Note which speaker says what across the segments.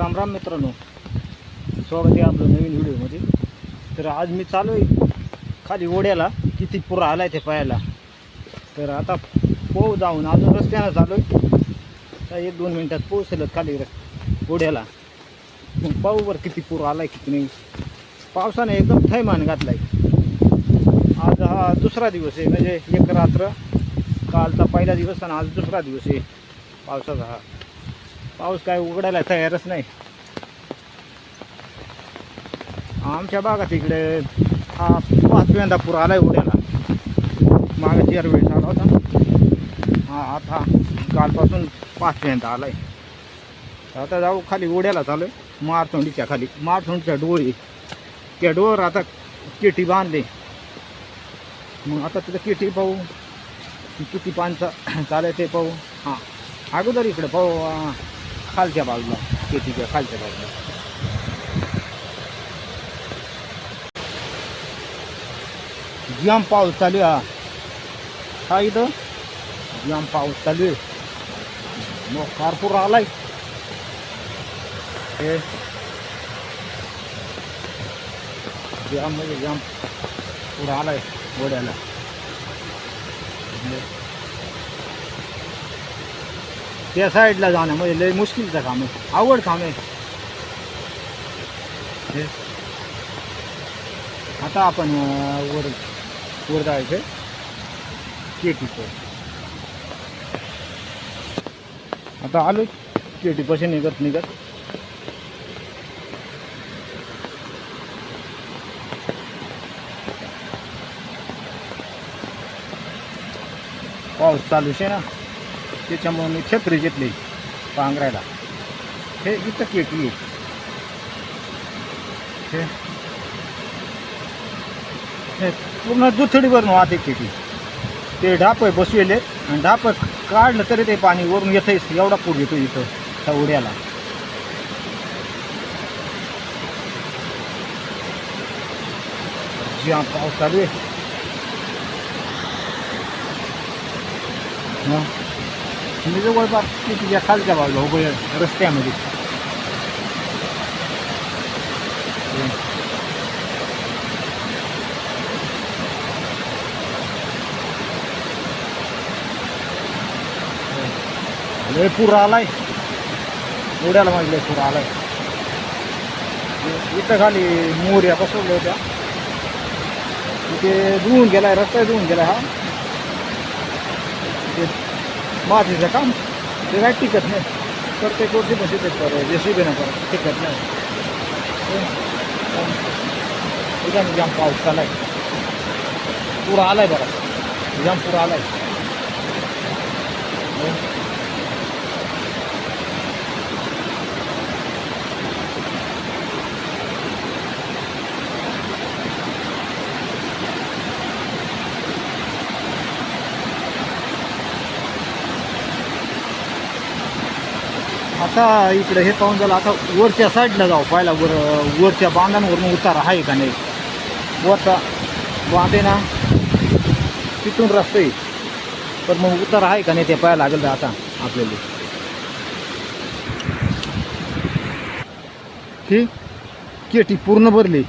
Speaker 1: राम राम मित्रांनो स्वागत आहे आपलं नवीन व्हिडिओमध्ये. तर आज मी चालू आहे खाली ओढ्याला किती पुरा आला आहे ते पाहायला. तर आता पोहू जाऊन अजून रस्त्यानं चालू आहे. तर एक दोन मिनटात पोहोचलं खाली ओढ्याला. मग पाहू बरं किती पूर आला आहे किती नाही. पावसाने एकदम थैमान घातला आहे आज हा दुसरा दिवस आहे म्हणजे एक रात्र. कालचा पहिला दिवस आणि आज दुसरा दिवस आहे पावसाचा हा. पाऊस काय उघडायला तयारच नाही. आमच्या भागात इकडे हा पाचव्यांदा पूर आलाय उड्याला. मागे चार वेळेस आला होता. हा आता कालपासून पाचव्यांदा आलाय. आहे आता जाऊ खाली उड्याला चालू आहे. मारथोंडीच्या खाली. मारथोंडीच्या डोळी. त्या डोळवर आता केटी बांधले. मग आता तिथं केटी पाहू. किती पानचा चालेल ते पाहू. हां अगोदर इकडे पाहू. खालच्या बाजूला शेतीच्या खालच्या बाजूला. जाम पाऊस चालू हा. हा इथं? जाम पाऊस चालू आहे. मग कारपूर आलाय. हे. जाम म्हणजे जाम पुढं आलाय गोड्याला त्या साईडला जाणं म्हणजे लय मुश्किलचं काम आहे. आवड काम आहे. आता आपण वर वर जायचं केटीचं. आता आलो केटीपाशी निघत निघत. पाऊस चालूच आहे ना. त्याच्यामुळे मी छत्री घेतली पांघरायला. हे इथं केटी हे. हे पूर्ण दुथडीवर वाहते केटी ते ढाप बसवेले आणि ढाप काढलं तरी ते पाणी वरून येतंय एवढा पूर येतो इथं त्या उड्याला. ज्या पाऊस चालू आहे म्हणजे जवळपास जवळपास तिच्या खालच्या बाजूला उभं रस्त्यामध्ये. लय पूर आलाय. उड्याला माझ्या लय पूर आलाय. इथं खाली मोर्या बसवल्या होत्या. तिथे धुवून गेलाय रस्ता धुवून गेलाय हा. ते मातीचं काम ते काय टिकत नाही. प्रत्येक गोष्टी म्हणजे पण तिथे जे सी बी नका टिकत नाही. जाम जाम पाऊस चालाय पूर आलाय बरा जाम पूर आलाय. आता इकडे हे पाहून झालं आता वरच्या साईडला जाऊ पाहिला वर वरच्या बांधांवरून उतार आहे का नाही? वरचा बांधे ना तिथून रस्ता आहे पण मग उतार आहे का नाही ते पाहायला लागेल आता आपल्याला. ही केटी पूर्ण भरली.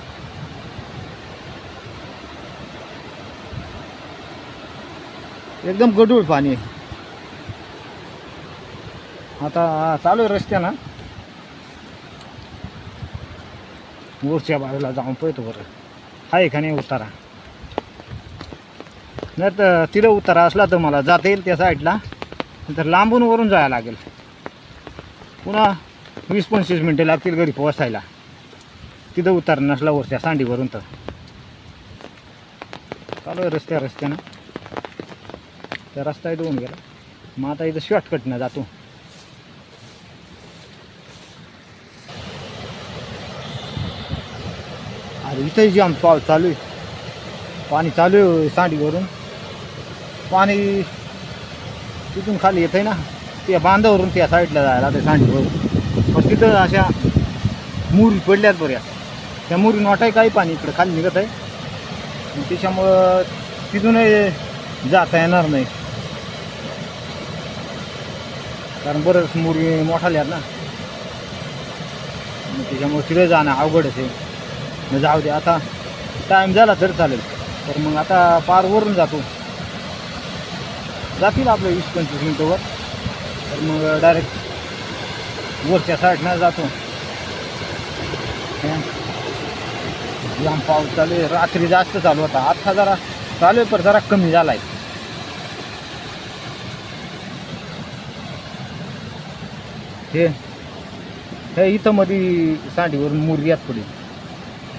Speaker 1: एकदम गडूळ पाणी आहे. आता चालू आहे रस्त्यानं वरच्या बाजूला जाऊन पळतो बरं. आहे का नाही उतारा? नाही तर तिथं उतारा असला तर मला जाता येईल त्या साईडला. तर लांबून वरून जायला लागेल. पुन्हा वीस पंचवीस मिनटं लागतील घरी पोहोचायला. तिथं उतार नसला वरच्या सांडीवरून तर. चालू आहे रस्त्या रस्त्यानं त्या रस्ता इथं होऊन गेला. मग आता इथं शॉर्टकटनं जातो. अरे इथंही आम पाऊस चालू आहे. पाणी चालू आहे सांडीवरून. पाणी तिथून खाली येत आहे ना. त्या बांधावरून त्या साईडला जायला ते सांडीवरून. पण तिथं अशा मुरी पडल्यात बऱ्या. त्या मुरी वाटाय काही पाणी इकडं खाली निघत आहे. मग त्याच्यामुळं तिथूनही जाता येणार नाही. कारण बरंच मुरी मोठाल्या आहेत ना. त्याच्यामुळं त्याच्यामुळे जाणं अवघडच आहे. मग जाऊ दे आता टाईम झाला तर चालेल. तर मग आता पार वरून जातो. जातील आपलं वीस पंचवीस मिनटंवर तर मग डायरेक्ट वरच्या साईडनं जातो. हं. पाऊस चालू आहे. रात्री जास्त चालू होता. आता जरा चालू आहे पण जरा कमी झाला आहे हे हे इथं मध्ये सांडीवरून मुरगी पडेल.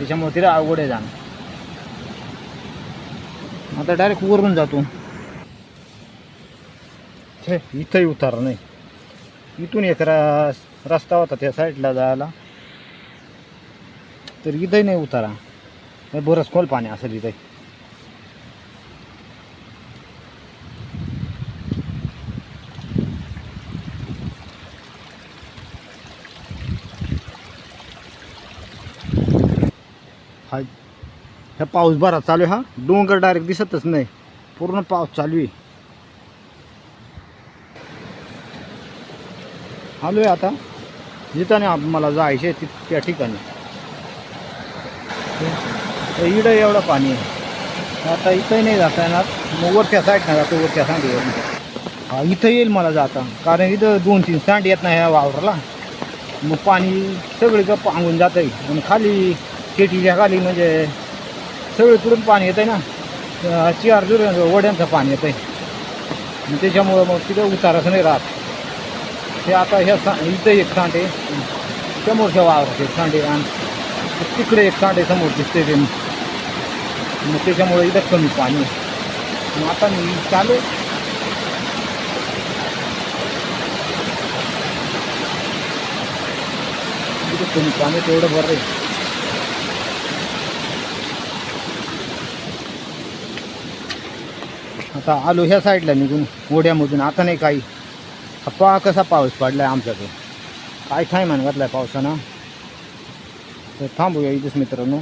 Speaker 1: त्याच्यामुळे तिला अवघड आहे जाणं. आता डायरेक्ट वरून जातो. हे इथंही उतार नाही. इथून एक रा रस्ता होता त्या साईडला जायला. तर इथंही नाही उतारा. बरंच खोल पाणी असेल इथं हा ह्या पाऊस बरा चालू आहे हा. डोंगर डायरेक्ट दिसतच नाही. पूर्ण पाऊस चालू आहे. आलो आहे आता. जिथं नाही मला जायचे आहे त्या ठिकाणी इडं एवढं पाणी आहे. आता इथंही नाही जाता येणार. मग वरच्या साईडनं जातो वरच्या सांडीवर हा इथं येईल मला जाता. कारण इथं दोन तीन सांड येत नाही ह्या वावराला. मग पाणी सगळी पांगून जातं आहे आणि खाली शेतीच्या खाली म्हणजे सगळीकडून पाणी येतं आहे ना चार जुर वड्यांचं पाणी येतं आहे मग त्याच्यामुळं मग तिथं उतारच नाही राहत. हे आता ह्या सा इथं एक सांडे समोरच्या वावरात एक सांडे आणि तिकडे एक सांडे समोर दिसते ते. मग त्याच्यामुळे इथं कमी पाणी मग आता मी चालू. कमी पाणी तेवढं बरं आहे. आता आलो ह्या साईडला निघून ओढ्यामधून. आता नाही काही. हप्पा कसा पाऊस पडला आहे आमच्याकडे. काय काय मान आहे पावसानं? तर थांबूया इथेच मित्रांनो.